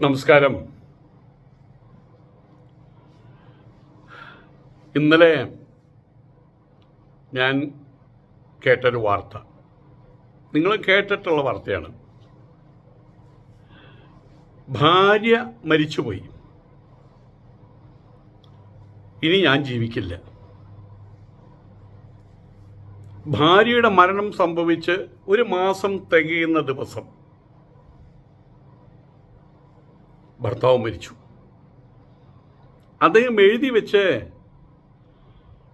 നമസ്കാരം. ഇന്നലെ ഞാൻ കേട്ടൊരു വാർത്ത. നിങ്ങൾ കേട്ടിട്ടുള്ള വാർത്തയാണ്. ഭാര്യ മരിച്ചുപോയി. ഇനി ഞാൻ ജീവിക്കില്ല. ഭാര്യയുടെ മരണം സംഭവിച്ച് ഒരു മാസം തികയുന്ന ദിവസം ഭർത്താവ് മരിച്ചു. അദ്ദേഹം എഴുതി വെച്ച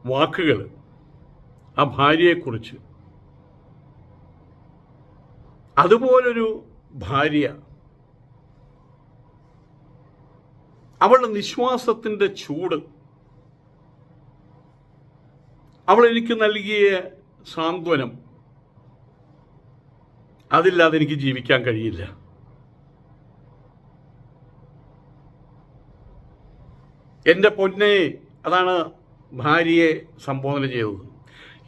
വാക്കുകൾ ആ ഭാര്യയെക്കുറിച്ച്. അതുപോലൊരു ഭാര്യ അവളുടെ നിശ്വാസത്തിന്റെ ചൂട് അവൾ എനിക്ക് നൽകിയ സാന്ത്വനം അതില്ലാതെ എനിക്ക് ജീവിക്കാൻ കഴിയില്ല. എന്റെ പൊന്നെ അതാണ് ഭാര്യയെ സംബോധന ചെയ്തത്.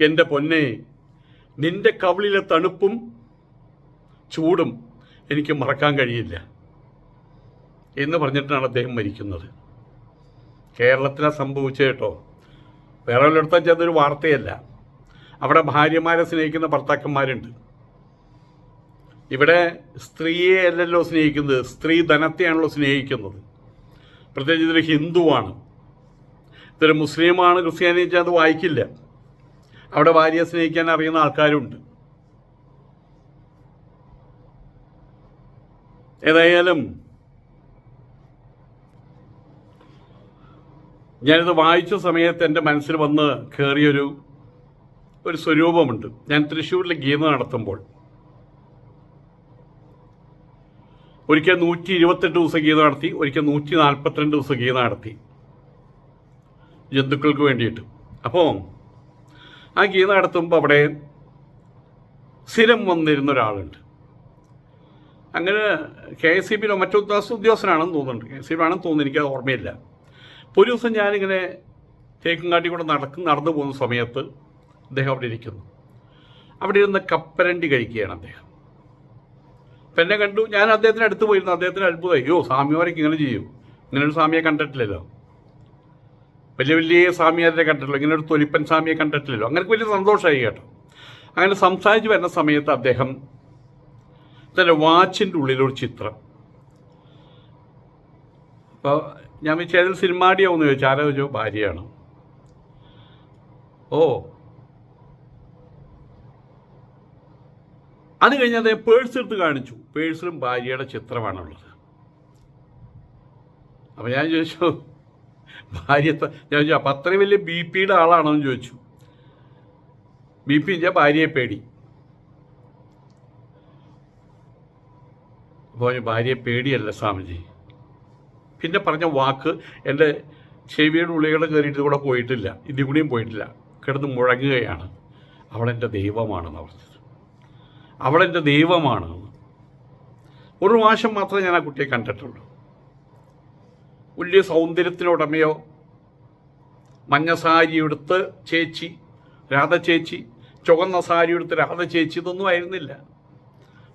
എന്റെ പൊന്നെ നിന്റെ കവിളിലെ തണുപ്പും ചൂടും എനിക്ക് മറക്കാൻ കഴിയില്ല എന്ന് പറഞ്ഞിട്ടാണ് അദ്ദേഹം മരിക്കുന്നത്. കേരളത്തിലാണ് സംഭവിച്ചത് കേട്ടോ. വേറെ ഒരിടത്തും ചെന്നൊരു വാർത്തയല്ല. അവിടെ ഭാര്യമാരെ സ്നേഹിക്കുന്ന ഭർത്താക്കന്മാരുണ്ട്. ഇവിടെ സ്ത്രീയെ അല്ലല്ലോ സ്നേഹിക്കുന്നത് സ്ത്രീ ധനത്തെയാണല്ലോ സ്നേഹിക്കുന്നത്. പ്രത്യേകിച്ച് ഇതൊരു ഹിന്ദുവാണ്. ഇതൊരു മുസ്ലിമാണ് ക്രിസ്ത്യാനി അത് വായിക്കില്ല. അവിടെ ഭാര്യയെ സ്നേഹിക്കാൻ അറിയുന്ന ആൾക്കാരുണ്ട്. ഏതായാലും ഞാനിത് വായിച്ച സമയത്ത് എന്റെ മനസ്സിൽ വന്ന് കയറിയൊരു ഒരു സ്വരൂപമുണ്ട്. ഞാൻ തൃശ്ശൂരിൽ ഗീത നടത്തുമ്പോൾ ഒരിക്കൽ നൂറ്റി ഇരുപത്തെട്ട് ദിവസം ഗീത നടത്തി ഒരിക്കൽ നൂറ്റി നാൽപ്പത്തിരണ്ട് ദിവസം ഗീത നടത്തി. ജന്തുക്കൾക്ക് വേണ്ടിയിട്ട്. അപ്പോൾ ആ ഗീത നടത്തുമ്പോൾ അവിടെ സ്ഥിരം വന്നിരുന്ന ഒരാളുണ്ട്. അങ്ങനെ കെ എസ് സി ബിയിലോ മറ്റു ഉദ്യോഗസ്ഥ ഉദ്യോഗസ്ഥനാണെന്ന് തോന്നുന്നുണ്ട്. കെ എസ് സി ബി ആണെന്ന് തോന്നുന്നു എനിക്കത് ഓർമ്മയില്ല. അപ്പോൾ ഒരു ദിവസം ഞാനിങ്ങനെ തേക്കുംകാട്ടി കൂടെ നടക്കും നടന്നു പോകുന്ന സമയത്ത് അദ്ദേഹം അവിടെ ഇരിക്കുന്നു. അവിടെ ഇരുന്ന് കപ്പരണ്ടി കഴിക്കുകയാണ് അദ്ദേഹം. അപ്പം എന്നെ കണ്ടു. ഞാൻ അദ്ദേഹത്തിന് അടുത്ത് പോയിരുന്നു. അദ്ദേഹത്തിന് അത്ഭുതമായി അയ്യോ സ്വാമിമാരൊക്കെ ഇങ്ങനെ ചെയ്യും. ഇങ്ങനെ ഒരു സ്വാമിയെ കണ്ടിട്ടില്ലല്ലോ. വലിയ വലിയ സ്വാമിയാരെ കണ്ടിട്ടില്ല ഇങ്ങനെ ഒരു തൊലിപ്പൻ സ്വാമിയെ കണ്ടിട്ടില്ലല്ലോ. അങ്ങനെ വലിയ സന്തോഷമായി കേട്ടോ. അങ്ങനെ സംസാരിച്ച് വരുന്ന സമയത്ത് അദ്ദേഹം തന്റെ വാച്ചിന്റെ ഉള്ളിലൊരു ചിത്രം. അപ്പോൾ ഞാൻ വിചാരിച്ചത് സിനിമാടിയാവുമെന്ന് ചോദിച്ചു. ആരോ ചോദിച്ചോ ഭാര്യയാണ്? ഓ അത് കഴിഞ്ഞ് അദ്ദേഹം പേഴ്സ് എടുത്ത് കാണിച്ചു. പേഴ്സിലും ഭാര്യയുടെ ചിത്രമാണുള്ളത്. അപ്പം ഞാൻ ചോദിച്ചു ഭാര്യ ഞാൻ ചോദിച്ചു അപ്പം അത്രയും വലിയ ബി പിയുടെ ആളാണോ എന്ന് ചോദിച്ചു. ബി പി വെച്ചാൽ ഭാര്യയെ പേടി. അപ്പോൾ ഭാര്യയെ പേടിയല്ല സ്വാമിജി. പിന്നെ പറഞ്ഞ വാക്ക് എന്റെ ചെവിയുടെ ഉള്ളികളെ കയറിയിട്ട് കൂടെ പോയിട്ടില്ല. ഇതിൽ പോയിട്ടില്ല. കിടന്ന് മുഴങ്ങുകയാണ്. അവളെന്റെ ദൈവമാണെന്ന് പറഞ്ഞത് അവളെന്റെ ദൈവമാണ്. ഒരു പ്രാവശ്യം മാത്രമേ ഞാൻ ആ കുട്ടിയെ കണ്ടിട്ടുള്ളൂ. വലിയ സൗന്ദര്യത്തിനുടമയോ മഞ്ഞ സാരി എടുത്ത് ചേച്ചി രാധ ചേച്ചി ചുവന്ന സാരി എടുത്ത് രാധ ചേച്ചി ഇതൊന്നും ആയിരുന്നില്ല.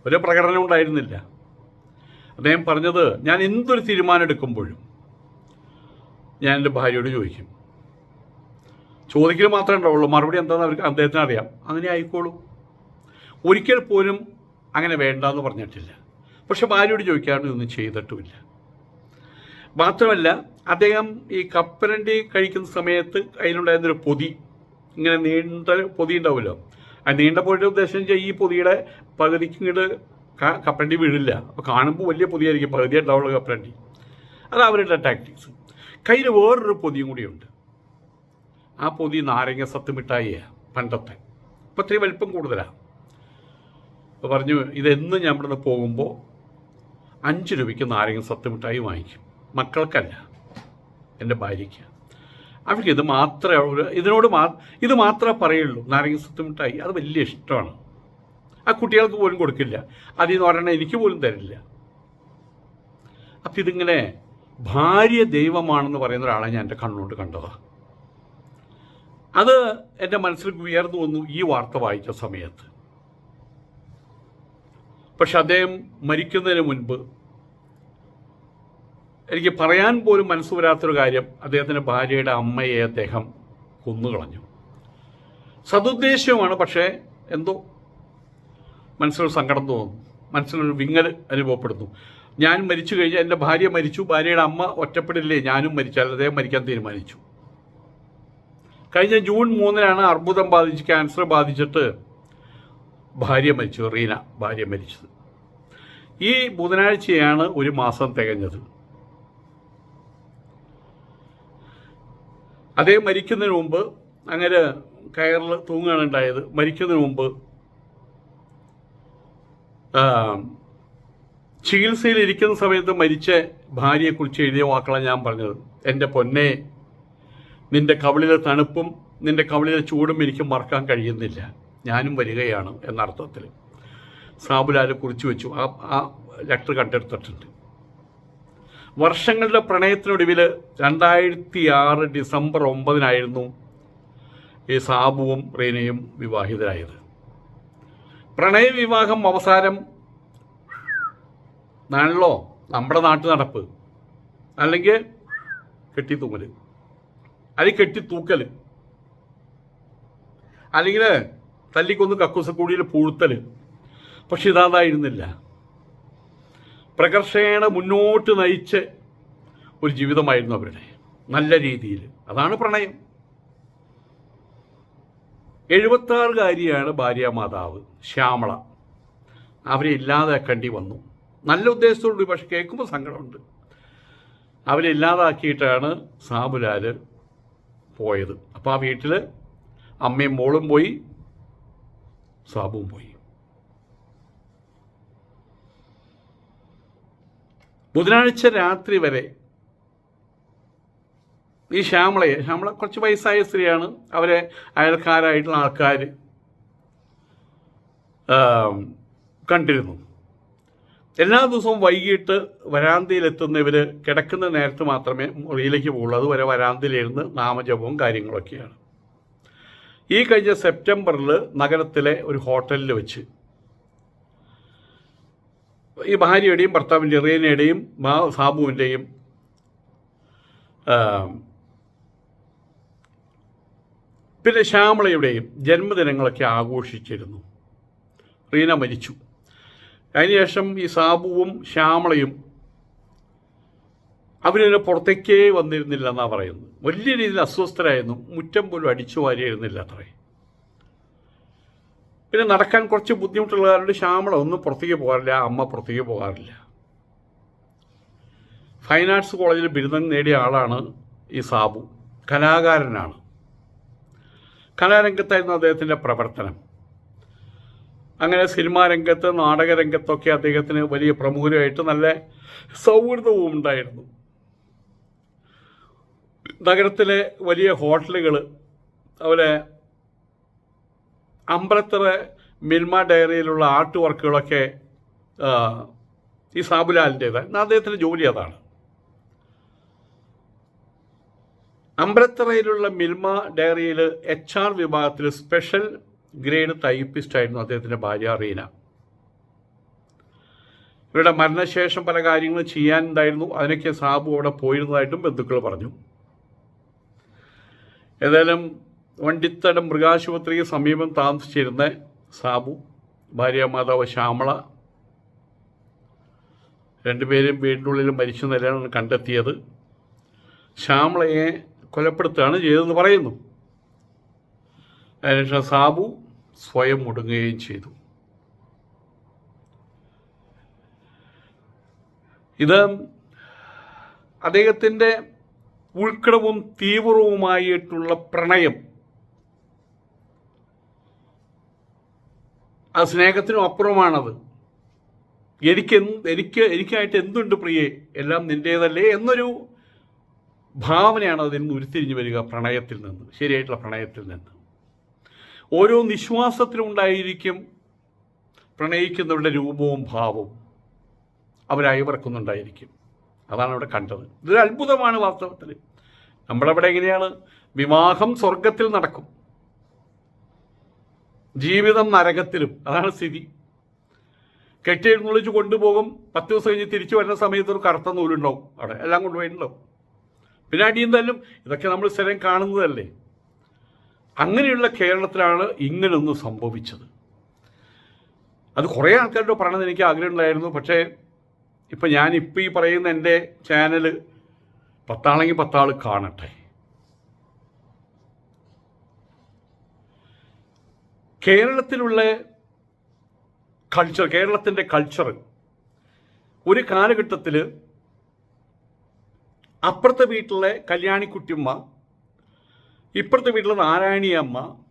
ഒരു പ്രകടനം ഉണ്ടായിരുന്നില്ല. അദ്ദേഹം പറഞ്ഞത് ഞാൻ എന്തൊരു തീരുമാനം എടുക്കുമ്പോഴും ഞാൻ എന്റെ ഭാര്യയോട് ചോദിക്കും. ചോദിക്കൽ മാത്രമേ ഉണ്ടാവുള്ളൂ. മറുപടി എന്താണെന്ന് അവർക്ക് അദ്ദേഹത്തിന് അറിയാം. അങ്ങനെ ആയിക്കോളൂ. ഒരിക്കൽ പോലും അങ്ങനെ വേണ്ട എന്ന് പറഞ്ഞിട്ടില്ല. പക്ഷെ ഭാര്യയോട് ചോദിക്കാണ്ട് ഇതൊന്നും ചെയ്തിട്ടുമില്ല. മാത്രമല്ല അദ്ദേഹം ഈ കപ്പലണ്ടി കഴിക്കുന്ന സമയത്ത് അതിലുണ്ടായിരുന്നൊരു പൊതി ഇങ്ങനെ നീണ്ട പൊതി ഉണ്ടാവുമല്ലോ. ആ നീണ്ട പൊതിയുടെ ഉദ്ദേശം വെച്ചാൽ ഈ പൊതിയുടെ പകുതിക്ക് ഇങ്ങോട്ട് കപ്പലണ്ടി വീഴില്ല. അപ്പോൾ കാണുമ്പോൾ വലിയ പൊതിയായിരിക്കും പകുതി ഉണ്ടാവുള്ള കപ്പലണ്ടി. അത് അവരുടെ ടാക്ടിക്സ് കയ്യിൽ വേറൊരു പൊതിയും കൂടിയുണ്ട്. ആ പൊതി നാരങ്ങ സത്ത് മിഠായിയാണ് പണ്ടത്തെ. ഇപ്പം ഇത്രയും വലിപ്പം കൂടുതലാണ് പറഞ്ഞു ഇതെന്നും ഞാൻ ഇവിടെ നിന്ന് പോകുമ്പോൾ അഞ്ച് രൂപയ്ക്ക് നാരങ്ങ സത്യമിട്ടായി വാങ്ങിക്കും. മക്കൾക്കല്ല എന്റെ ഭാര്യയ്ക്ക്. അവർക്ക് ഇത് മാത്രമേ ഇതിനോട് മാ ഇത് മാത്രമേ പറയുള്ളൂ. നാരങ്ങ സത്യമിട്ടായി അത് വലിയ ഇഷ്ടമാണ്. ആ കുട്ടികൾക്ക് പോലും കൊടുക്കില്ല. അതിൽ നിന്ന് എനിക്ക് പോലും തരില്ല. അപ്പം ഇതിങ്ങനെ ഭാര്യ ദൈവമാണെന്ന് പറയുന്ന ഒരാളെ ഞാൻ എന്റെ കണ്ണുകൊണ്ട് കണ്ടത്. അത് എന്റെ മനസ്സിൽ ഉയർന്നു വന്നു ഈ വാർത്ത വായിച്ച സമയത്ത്. പക്ഷെ അദ്ദേഹം മരിക്കുന്നതിന് മുൻപ് എനിക്ക് പറയാൻ പോലും മനസ്സ് വരാത്തൊരു കാര്യം അദ്ദേഹത്തിന്റെ ഭാര്യയുടെ അമ്മയെ അദ്ദേഹം കൊന്നുകളഞ്ഞു. സതുദ്ദേശവുമാണ് പക്ഷേ എന്തോ മനസ്സിലൊരു സങ്കടം തോന്നുന്നു. മനസ്സിലൊരു വിങ്ങൽ അനുഭവപ്പെടുന്നു. ഞാൻ മരിച്ചു കഴിഞ്ഞാൽ എന്റെ ഭാര്യ മരിച്ചു ഭാര്യയുടെ അമ്മ ഒറ്റപ്പെടില്ലേ ഞാനും മരിച്ചാൽ അദ്ദേഹം മരിക്കാൻ തീരുമാനിച്ചു. കഴിഞ്ഞ ജൂൺ മൂന്നിനാണ് അർബുദം ബാധിച്ച് ക്യാൻസർ ബാധിച്ചിട്ട് ഭാര്യ മരിച്ചു റീന ഭാര്യ മരിച്ചത്. ഈ ബുധനാഴ്ചയാണ് ഒരു മാസം തികഞ്ഞത്. അദ്ദേഹം മരിക്കുന്നതിന് മുമ്പ് അങ്ങനെ കയറിൽ തൂങ്ങുകയാണ് ഉണ്ടായത്. മരിക്കുന്നതിന് മുമ്പ് ഇരിക്കുന്ന സമയത്ത് മരിച്ച ഭാര്യയെക്കുറിച്ച് എഴുതിയ വാക്കുകളാണ് ഞാൻ പറഞ്ഞത്. എന്റെ പൊന്നെ നിന്റെ കവിളിലെ തണുപ്പും നിന്റെ കവിളിലെ ചൂടും എനിക്ക് മറക്കാൻ കഴിയുന്നില്ല. ഞാനും വരികയാണ് എന്നർത്ഥത്തിൽ. സാബുലാലെ കുറിച്ച് വെച്ചു. ആ ആ ലെറ്റർ കണ്ടെടുത്തിട്ടുണ്ട്. വർഷങ്ങളുടെ പ്രണയത്തിനൊടുവിൽ രണ്ടായിരത്തി ആറ് ഡിസംബർ ഒമ്പതിനായിരുന്നു ഈ സാബുവും റീനയും വിവാഹിതരായത്. പ്രണയവിവാഹം അവസാനം നാണല്ലോ നമ്മുടെ നാട്ടു നടപ്പ് അല്ലെങ്കിൽ കെട്ടി അല്ലെങ്കിൽ കെട്ടി തൂക്കൽ അല്ലെങ്കിൽ തല്ലിക്കൊന്ന് കക്കൂസക്കൂടിയിൽ പൂഴ്ത്തൽ പക്ഷെ ഇതാതായിരുന്നില്ല. പ്രകർഷേണ മുന്നോട്ട് നയിച്ച് ഒരു ജീവിതമായിരുന്നു അവരുടെ. നല്ല രീതിയിൽ. അതാണ് പ്രണയം. എഴുപത്താറുകാരിയാണ് ഭാര്യാമാതാവ് ശ്യാമള. അവരെ ഇല്ലാതാക്കേണ്ടി വന്നു. നല്ല ഉദ്ദേശത്തോടുകൂടി പക്ഷെ കേൾക്കുമ്പോൾ സങ്കടമുണ്ട്. അവരെ ഇല്ലാതാക്കിയിട്ടാണ് സാബുലാൽ പോയത്. അപ്പോൾ ആ വീട്ടിൽ അമ്മയും മോളും പോയി. സാബുവും പോയി. ബുധനാഴ്ച രാത്രി വരെ ഈ ശ്യാമളയെ ശ്യാമള കുറച്ച് വയസ്സായ സ്ത്രീയാണ്. അവരെ അയൽക്കാരായിട്ടുള്ള ആൾക്കാർ കണ്ടിരുന്നു. എല്ലാ ദിവസവും വൈകിട്ട് വരാന്തയിലെത്തുന്ന ഇവർ കിടക്കുന്ന നേരത്ത് മാത്രമേ മുറിയിലേക്ക് പോകുള്ളൂ അതുവരെ വരാന്തയിലിരുന്ന് നാമജപവും കാര്യങ്ങളൊക്കെയാണ്. ഈ കഴിഞ്ഞ സെപ്റ്റംബറിൽ നഗരത്തിലെ ഒരു ഹോട്ടലിൽ വെച്ച്. ഈ ഭാര്യയുടെയും ഭർത്താവിന്റെ റീനയുടെയും സാബുവിന്റെയും പിന്നെ ശ്യാമളയുടെയും ജന്മദിനങ്ങളൊക്കെ ആഘോഷിച്ചിരുന്നു. റീന മരിച്ചു. അതിനുശേഷം ഈ സാബുവും ശ്യാമളയും അവരിനെ പുറത്തേക്കേ വന്നിരുന്നില്ല എന്നാണ് പറയുന്നത്. വലിയ രീതിയിൽ അസ്വസ്ഥരായിരുന്നു. മുറ്റം പോലും അടിച്ചു വാരിയിരുന്നില്ല അത്രേ. പിന്നെ നടക്കാൻ കുറച്ച് ബുദ്ധിമുട്ടുള്ള കാരണം ശ്യാമള ഒന്നും പുറത്തേക്ക് പോകാറില്ല. അമ്മ പുറത്തേക്ക് പോകാറില്ല. ഫൈൻ ആർട്സ് കോളേജിൽ ബിരുദം നേടിയ ആളാണ് ഈ സാബു. കലാകാരനാണ്. കലാരംഗത്തായിരുന്നു അദ്ദേഹത്തിന്റെ പ്രവർത്തനം. അങ്ങനെ സിനിമാ രംഗത്ത് നാടകരംഗത്തൊക്കെ അദ്ദേഹത്തിന് വലിയ പ്രമുഖരുമായിട്ട് നല്ല സൗഹൃദവും ഉണ്ടായിരുന്നു. നഗരത്തിലെ വലിയ ഹോട്ടലുകൾ അതുപോലെ അമ്പലത്തറ മിൽമ ഡയറിയിലുള്ള ആർട്ട് വർക്കുകളൊക്കെ ഈ സാബുലാലിന്റേതാണ് അദ്ദേഹത്തിന്റെ ജോലി അതാണ്. അമ്പലത്തറയിലുള്ള മിൽമ ഡയറിയിൽ എച്ച് ആർ വിഭാഗത്തിൽ സ്പെഷ്യൽ ഗ്രേഡ് ടൈപ്പിസ്റ്റ് ആയിരുന്നു അദ്ദേഹത്തിന്റെ ഭാര്യ റീന. ഇവരുടെ മരണശേഷം പല കാര്യങ്ങളും ചെയ്യാനുണ്ടായിരുന്നു. അതിനൊക്കെ സാബു അവിടെ പോയിരുന്നതായിട്ടും ബന്ധുക്കൾ പറഞ്ഞു. ഏതായാലും വണ്ടിത്തടം മൃഗാശുപത്രിക്ക് സമീപം താമസിച്ചിരുന്ന സാബു ഭാര്യ മാതാവ് ശ്യാമള രണ്ടുപേരും വീടിനുള്ളിൽ മരിച്ച നിലയാണ് കണ്ടെത്തിയത്. ശ്യാമളയെ കൊലപ്പെടുത്തുകയാണ് ചെയ്തതെന്ന് പറയുന്നു. അതിനുശേഷം സാബു സ്വയം മുടങ്ങുകയും ചെയ്തു. ഇത് അദ്ദേഹത്തിന്റെ ഉൾക്കടവും തീവ്രവുമായിട്ടുള്ള പ്രണയം. ആ സ്നേഹത്തിനും അപ്പുറമാണത്. എനിക്ക് എനിക്ക് എനിക്കായിട്ട് എന്തുണ്ട് പ്രിയേ? എല്ലാം നിന്റേതല്ലേ എന്നൊരു ഭാവനയാണ് അതിൽ നിന്ന് ഉരുത്തിരിഞ്ഞു വരിക പ്രണയത്തിൽ നിന്ന് ശരിയായിട്ടുള്ള പ്രണയത്തിൽ നിന്ന്. ഓരോ നിശ്വാസത്തിലും ഉണ്ടായിരിക്കും പ്രണയിക്കുന്നവരുടെ രൂപവും ഭാവവും അവരയവർക്കുന്നുണ്ടായിരിക്കും. അതാണ് അവിടെ കണ്ടത്. ഇതൊരു അത്ഭുതമാണ് വാസ്തവത്തിൽ നമ്മളവിടെ എങ്ങനെയാണ്? വിവാഹം സ്വർഗത്തിൽ നടക്കും. ജീവിതം നരകത്തിലും. അതാണ് സ്ഥിതി. കെട്ടിയെഴുന്നള്ളിച്ച് കൊണ്ടുപോകും. പത്ത് ദിവസം കഴിഞ്ഞ് തിരിച്ചു വരുന്ന സമയത്ത് ഒരു കറുത്ത നൂലുണ്ടാവും അവിടെ. എല്ലാം കൊണ്ടുപോയിട്ടുണ്ടാവും. പിന്നെ അടിയും തല്ലും ഇതൊക്കെ നമ്മൾ സ്ഥിരം കാണുന്നതല്ലേ? അങ്ങനെയുള്ള കേരളത്തിലാണ് ഇങ്ങനൊന്ന് സംഭവിച്ചത്. അത് കുറേ ആൾക്കാരുടെ പറയണമെന്ന് എനിക്ക് ആഗ്രഹമുണ്ടായിരുന്നു പക്ഷേ ഇപ്പം ഞാൻ ഇപ്പോൾ ഈ പറയുന്ന എന്റെ ചാനൽ പത്താളെങ്കിൽ പത്താൾ കാണട്ടെ. കേരളത്തിലുള്ള കൾച്ചർ കേരളത്തിന്റെ കൾച്ചർ ഒരു കാലഘട്ടത്തിൽ അപ്പുറത്തെ വീട്ടിലെ കല്യാണിക്കുട്ടിയമ്മ ഇപ്പുറത്തെ വീട്ടിലെ നാരായണിയമ്മ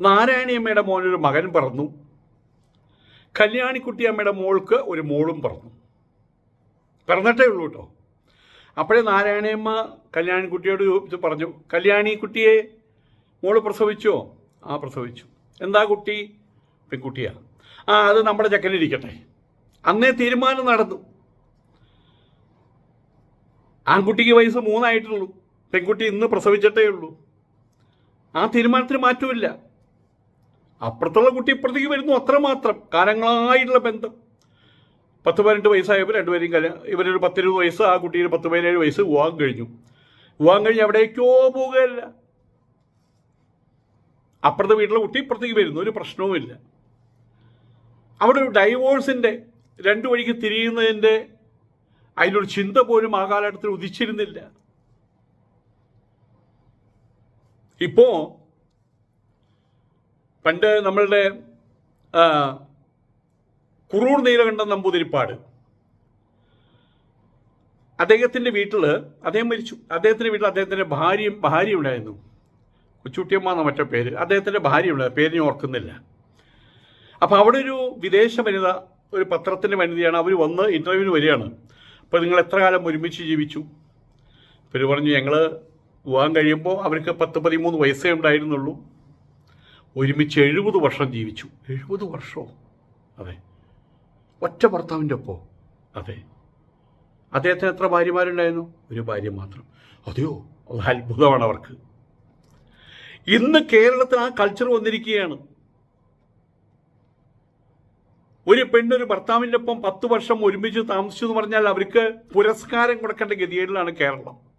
നാരായണിയമ്മയുടെ മോനൊരു മകൻ പിറന്നു. കല്യാണിക്കുട്ടിയമ്മയുടെ മോൾക്ക് ഒരു മോളും പിറന്നു. പിറന്നിട്ടേ ഉള്ളൂ കേട്ടോ അപ്പോഴേ നാരായണിയമ്മ കല്യാണിക്കുട്ടിയോട് ചോദിച്ച് പറഞ്ഞു കല്യാണിക്കുട്ടിയെ മോൾ പ്രസവിച്ചോ? ആ പ്രസവിച്ചു. എന്താ കുട്ടി? പെൺകുട്ടിയാ. ആ അത് നമ്മുടെ ചക്കനിരിക്കട്ടെ. അന്നേ തീരുമാനം നടന്നു. ആൺകുട്ടിക്ക് വയസ്സ് മൂന്നായിട്ടുള്ളൂ. പെൺകുട്ടി ഇന്ന് പ്രസവിച്ചിട്ടേ ഉള്ളൂ. ആ തീരുമാനത്തിന് മാറ്റമില്ല അപ്പുറത്തുള്ള കുട്ടി ഇപ്പുറത്തേക്ക് വരുന്നു അത്രമാത്രം കാലങ്ങളായിട്ടുള്ള ബന്ധം. പത്ത് പതിനെട്ട് വയസ്സായപ്പോൾ രണ്ടുപേരും കല്യാണം ഇവരൊരു പത്തിരുപത് വയസ്സ് ആ കുട്ടിയിൽ പത്ത് പതിനേഴ് വയസ്സ് വിവാഹം കഴിഞ്ഞു. വിവാഹം കഴിഞ്ഞ് എവിടേക്കോ പോവുകയല്ല. അപ്പുറത്തെ വീട്ടിലെ കുട്ടി ഇപ്പുറത്തേക്ക് വരുന്നു ഒരു പ്രശ്നവുമില്ല അവിടെ ഒരു ഡൈവോഴ്സിന്റെ രണ്ടു വഴിക്ക് തിരിയുന്നതിന്റെ അതിലൊരു ചിന്ത പോലും ആ കാലഘട്ടത്തിൽ ഉദിച്ചിരുന്നില്ല. ഇപ്പോൾ പണ്ട് നമ്മളുടെ കുറൂർ നീലകണ്ഠൻ നമ്പൂതിരിപ്പാട്. അദ്ദേഹത്തിന്റെ വീട്ടിൽ അദ്ദേഹം മരിച്ചു. അദ്ദേഹത്തിന്റെ വീട്ടിൽ അദ്ദേഹത്തിന്റെ ഭാര്യയും ഭാര്യ ഉണ്ടായിരുന്നു. കൊച്ചുട്ടിയമ്മ എന്ന മറ്റേ പേര്. അദ്ദേഹത്തിന്റെ ഭാര്യ ഉണ്ടായിരുന്നു. പേര് ഞാൻ ഓർക്കുന്നില്ല. അപ്പോൾ അവിടെ ഒരു വിദേശ വനിത ഒരു പത്രത്തിന്റെ വനിതയാണ്. അവർ വന്ന് ഇന്റർവ്യൂവിന് വരികയാണ്. അപ്പോൾ നിങ്ങൾ എത്ര കാലം ഒരുമിച്ച് ജീവിച്ചു? ഇവർ പറഞ്ഞു ഞങ്ങൾ പോകാൻ കഴിയുമ്പോൾ അവർക്ക് പത്ത് പതിമൂന്ന് വയസ്സേ ഉണ്ടായിരുന്നുള്ളൂ. ഒരുമിച്ച് എഴുപത് വർഷം ജീവിച്ചു. എഴുപത് വർഷമോ അതെ. ഒറ്റ ഭർത്താവിന്റെ ഒപ്പോ? അതെ. അദ്ദേഹത്തിന് എത്ര ഭാര്യമാരുണ്ടായിരുന്നു? ഒരു ഭാര്യ മാത്രം. അതെയോ? അത് അത്ഭുതമാണ് അവർക്ക്. ഇന്ന് കേരളത്തിൽ ആ കൾച്ചർ വന്നിരിക്കുകയാണ്. ഒരു പെണ്ണൊരു ഭർത്താവിന്റെ ഒപ്പം പത്ത് വർഷം ഒരുമിച്ച് താമസിച്ചു എന്ന് പറഞ്ഞാൽ അവർക്ക് പുരസ്കാരം കൊടുക്കേണ്ട ഗതികേടിലാണ് കേരളം.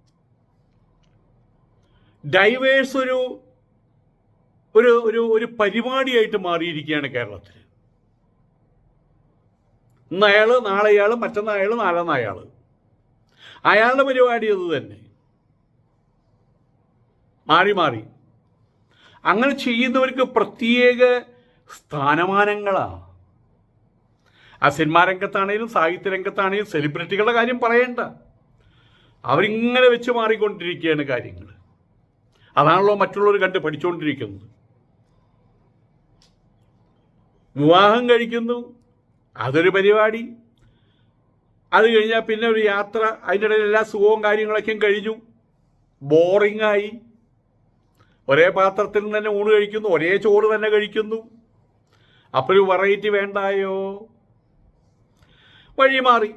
ഡൈവേഴ്സ് ഒരു ഒരു ഒരു ഒരു പരിപാടിയായിട്ട് മാറിയിരിക്കുകയാണ് കേരളത്തിൽ ഇന്ന് അയാൾ നാളെ അയാൾ മറ്റന്നാൾ അയാൾ അയാൾ. അയാളുടെ പരിപാടി അത് തന്നെ. മാറി മാറി. അങ്ങനെ ചെയ്യുന്നവർക്ക് പ്രത്യേക സ്ഥാനമാനങ്ങളാണ് ആ സിനിമാ രംഗത്താണേലും സാഹിത്യ രംഗത്താണേലും സെലിബ്രിറ്റികളുടെ കാര്യം പറയണ്ട. അവരിങ്ങനെ വെച്ച് മാറിക്കൊണ്ടിരിക്കുകയാണ് കാര്യങ്ങൾ. അതാണല്ലോ മറ്റുള്ളവർ കണ്ട് പഠിച്ചുകൊണ്ടിരിക്കുന്നത് വിവാഹം കഴിക്കുന്നു അതൊരു പരിപാടി. അത് കഴിഞ്ഞാൽ പിന്നെ ഒരു യാത്ര അതിന്റെ ഇടയിൽ എല്ലാ സുഖവും കാര്യങ്ങളൊക്കെയും കഴിഞ്ഞു. ബോറിങ്ങായി. ഒരേ പാത്രത്തിൽ നിന്ന് തന്നെ ഊണ് കഴിക്കുന്നു ഒരേ ചോറ് തന്നെ കഴിക്കുന്നു. അപ്പോൾ ഒരു വെറൈറ്റി വേണ്ടായോ? വഴി മാറി.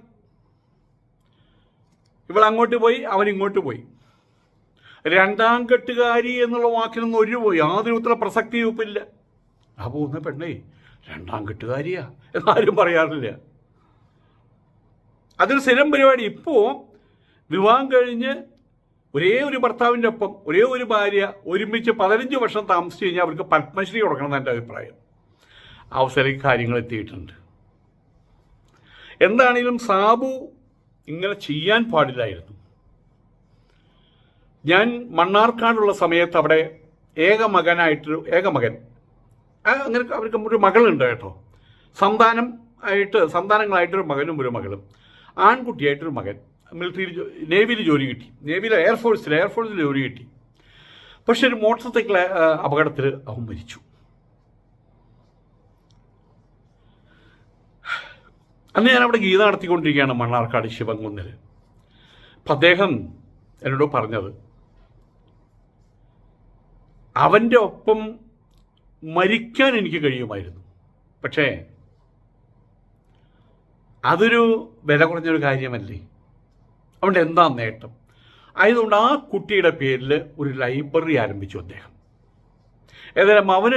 ഇവൾ അങ്ങോട്ട് പോയി അവൻ ഇങ്ങോട്ട് പോയി. രണ്ടാം കെട്ടുകാരി എന്നുള്ള വാക്കിനൊന്നും ഒരു യാതൊരു ഉത്തര പ്രസക്തി ഇപ്പില്ല ആ പോകുന്ന പെണ്ണേ രണ്ടാം കെട്ടുകാരിയാ എന്നാരും പറയാറില്ല. അതൊരു സ്ഥിരം പരിപാടി ഇപ്പോൾ വിവാഹം കഴിഞ്ഞ് ഒരേ ഒരു ഭർത്താവിന്റെ ഒപ്പം ഒരേ ഒരു ഭാര്യ ഒരുമിച്ച് പതിനഞ്ച് വർഷം താമസിച്ച് കഴിഞ്ഞാൽ അവർക്ക് പത്മശ്രീ കൊടുക്കണം എന്നെ അഭിപ്രായം. അവസരം കാര്യങ്ങൾ എത്തിയിട്ടുണ്ട്. എന്താണെങ്കിലും സാബു ഇങ്ങനെ ചെയ്യാൻ പാടില്ലായിരുന്നു. ഞാൻ മണ്ണാർക്കാടുള്ള സമയത്ത് അവിടെ ഏക മകനായിട്ടൊരു ഏക മകൻ ആ, അങ്ങനെ അവർക്ക് ഒരു മകളുണ്ട് കേട്ടോ. സന്താനം ആയിട്ട് സന്താനങ്ങളായിട്ടൊരു മകനും ഒരു മകളും. ആൺകുട്ടിയായിട്ടൊരു മകൻ. മിലിറ്ററിയിൽ നേവിയിൽ ജോലി കിട്ടി. നേവിയിൽ എയർഫോഴ്സിൽ എയർഫോഴ്സിൽ ജോലി കിട്ടി. പക്ഷെ ഒരു മോട്ടോർ സൈക്കിൾ അപകടത്തിൽ അവൻ മരിച്ചു. അന്ന് ഞാൻ അവിടെ ഗീത നടത്തിക്കൊണ്ടിരിക്കുകയാണ് മണ്ണാർക്കാട് ശിവൻകുന്നിൽ അപ്പം അദ്ദേഹം എന്നോട് പറഞ്ഞത് അവന്റെ ഒപ്പം മരിക്കാൻ എനിക്ക് കഴിയുമായിരുന്നു. പക്ഷേ അതൊരു വില കുറഞ്ഞൊരു കാര്യമല്ലേ? അതുകൊണ്ട് എന്താ നേട്ടം? ആയതുകൊണ്ട് ആ കുട്ടിയുടെ പേരിൽ ഒരു ലൈബ്രറി ആരംഭിച്ചു അദ്ദേഹം. ഏതായാലും അവന്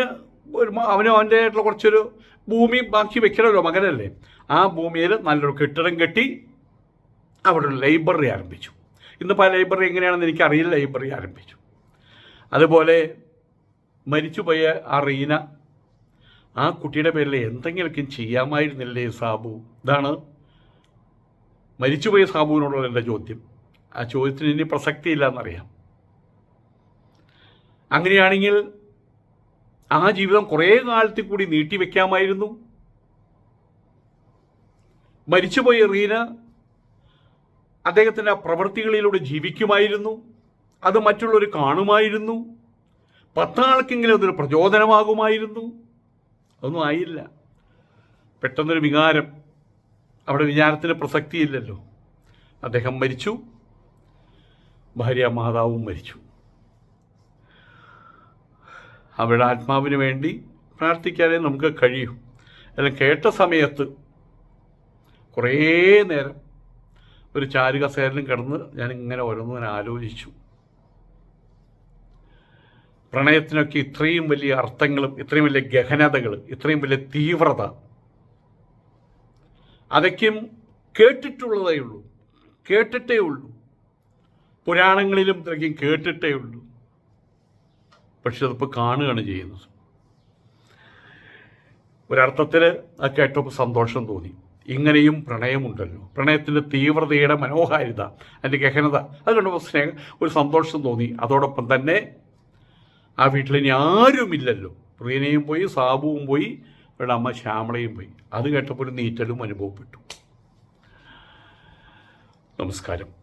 ഒരു അവന് അവനും അവന്റെ കുറച്ചൊരു ഭൂമി ബാക്കി വെക്കണമല്ലോ മകനല്ലേ? ആ ഭൂമിയിൽ നല്ലൊരു കെട്ടിടം കെട്ടി അവിടെ ഒരു ലൈബ്രറി ആരംഭിച്ചു. ഇന്നിപ്പോൾ ആ ലൈബ്രറി എങ്ങനെയാണെന്ന് എനിക്കറിയില്ല. ലൈബ്രറി ആരംഭിച്ചു. അതുപോലെ മരിച്ചുപോയ ആ റീന ആ കുട്ടിയുടെ പേരിൽ എന്തെങ്കിലും ചെയ്യാമായിരുന്നില്ലേ സാബു? ഇതാണ് മരിച്ചുപോയ സാബുവിനോടുള്ള എന്റെ ചോദ്യം. ആ ചോദ്യത്തിന് ഇനി പ്രസക്തിയില്ല എന്നറിയാം അങ്ങനെയാണെങ്കിൽ ആ ജീവിതം കുറേ കാലത്തിൽ കൂടി നീട്ടിവെക്കാമായിരുന്നു മരിച്ചുപോയ റീന അദ്ദേഹത്തിന്റെ പ്രവൃത്തികളിലൂടെ ജീവിക്കുമായിരുന്നു. അത് മറ്റുള്ളവർ കാണുമായിരുന്നു. പത്താൾക്കെങ്കിലും അതൊരു പ്രചോദനമാകുമായിരുന്നു. അതൊന്നും ആയില്ല. പെട്ടെന്നൊരു വികാരം. അവിടെ വിചാരത്തിന് പ്രസക്തിയില്ലല്ലോ. അദ്ദേഹം മരിച്ചു. ഭാര്യ മാതാവും മരിച്ചു. അവരുടെ ആത്മാവിന് വേണ്ടി പ്രാർത്ഥിക്കാനേ നമുക്ക് കഴിയൂ. എല്ലാം കേട്ട സമയത്ത് കുറേ നേരം ഒരു ചാരുകസേരനും കിടന്ന് ഞാൻ ഇങ്ങനെ ഓരോന്നിനെ ആലോചിച്ചു. പ്രണയത്തിനൊക്കെ ഇത്രയും വലിയ അർത്ഥങ്ങളും ഇത്രയും വലിയ ഗഹനതകളും ഇത്രയും വലിയ തീവ്രത. അതൊക്കെയും കേട്ടിട്ടുള്ളതേ ഉള്ളൂ. കേട്ടിട്ടേ ഉള്ളൂ. പുരാണങ്ങളിലും ഇത്രയ്ക്കും കേട്ടിട്ടേ ഉള്ളൂ. പക്ഷെ അതിപ്പോൾ കാണുകയാണ് ചെയ്യുന്നത്. ഒരർത്ഥത്തിൽ അത് കേട്ടപ്പോൾ സന്തോഷം തോന്നി. ഇങ്ങനെയും പ്രണയമുണ്ടല്ലോ. പ്രണയത്തിന്റെ തീവ്രതയുടെ മനോഹാരിത അതിന്റെ ഗഹനത അത് കണ്ടപ്പോൾ സ്നേഹം ഒരു സന്തോഷം തോന്നി. അതോടൊപ്പം തന്നെ ആ വീട്ടിൽ ഇനി ആരുമില്ലല്ലോ. പ്രിയനെയും പോയി സാബുവും പോയി അവരുടെ അമ്മ ശ്യാമളയും പോയി. അത് കേട്ടപ്പോൾ നീറ്റലും അനുഭവപ്പെട്ടു. നമസ്കാരം.